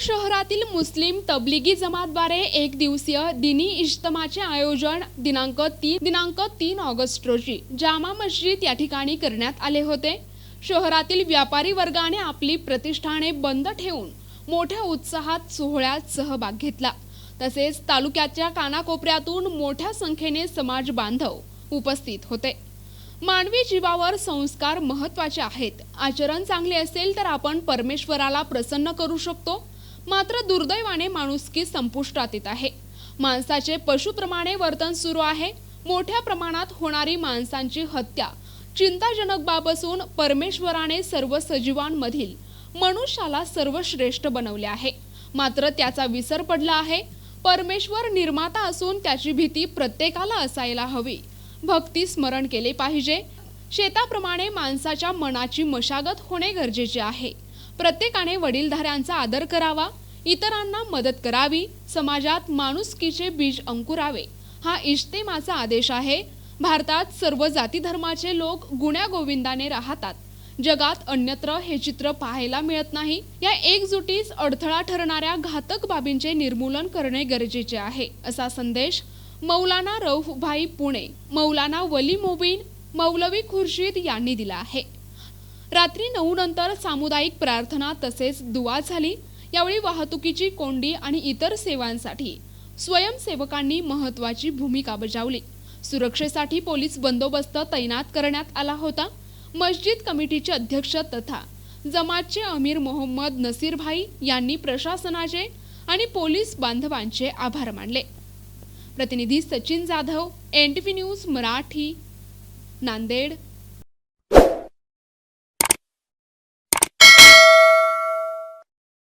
शहरातील मुस्लिम तबलिगी जमातद्वारे एक दिवसीय दिनी इज्तमाचे आयोजन दिनांक तीन दिनांक तीन ऑगस्ट रोजी जामा मस्जिद या ठिकाणी करण्यात आले होते. शहरातील व्यापारी वर्गाने आपली प्रतिष्ठाने बंद ठेवून मोठ्या उत्साहात सोहळ्यात सहभाग घेतला. तसेच तालुक्याच्या कानाकोपऱ्यातून मोठ्या संख्येने समाज बांधव उपस्थित होते. मानवी जीवावर संस्कार महत्त्वाचे आहेत. आचरण चांगले असेल तर आपण परमेश्वराला प्रसन्न करू शकतो. मात्र दुर्दैवाने माणुसकी संपुष्टात येत आहे. माणसाचे पशुप्रमाणे वर्तन सुरू आहे. मोठ्या प्रमाणात होणारी माणसांची हत्या चिंताजनक बाब असून परमेश्वराने सर्व सजीवांमधील मनुष्याला सर्वश्रेष्ठ बनवले आहे. मात्र त्याचा विसर पडला आहे. परमेश्वर निर्माता असून त्याची भीती प्रत्येकाला असायला हवी. भक्ती स्मरण केले पाहिजे. शेताप्रमाणे माणसाच्या मनाची मशागत होणे गरजेचे आहे. प्रत्येकाने वडीलधाऱ्यांचा आदर करावा इतरांना मदत करावी समाजात माणुसकीचे बीज अंकुरावे हा इज्तेमाचा आदेश आहे. भारतात सर्व जाती धर्माचे लोक गुण्यागोविंदाने राहतात. जगात अन्यत्र हे चित्र पाहायला मिळत नाही. या एकजुटीस अडथळा ठरणाऱ्या घातक बाबींचे निर्मूलन करणे गरजेचे आहे असा संदेश मौलाना रौफभाई पुणे मौलाना वली मोबीन मौलवी खुर्शीद यांनी दिला आहे. रात्री नऊ नंतर सामुदायिक प्रार्थना तसेच दुवा झाली. यावेळी वाहतुकीची कोंडी आणि इतर सेवांसाठी स्वयंसेवकांनी महत्वाची भूमिका बजावली. सुरक्षेसाठी पोलीस बंदोबस्त तैनात करण्यात आला होता. मस्जिद कमिटीचे अध्यक्ष तथा जमातचे अमीर मोहम्मद नसीरभाई यांनी प्रशासनाचे आणि पोलीस बांधवांचे आभार मानले. प्रतिनिधी Sachin Jadhav N T V news Marathi Nanded.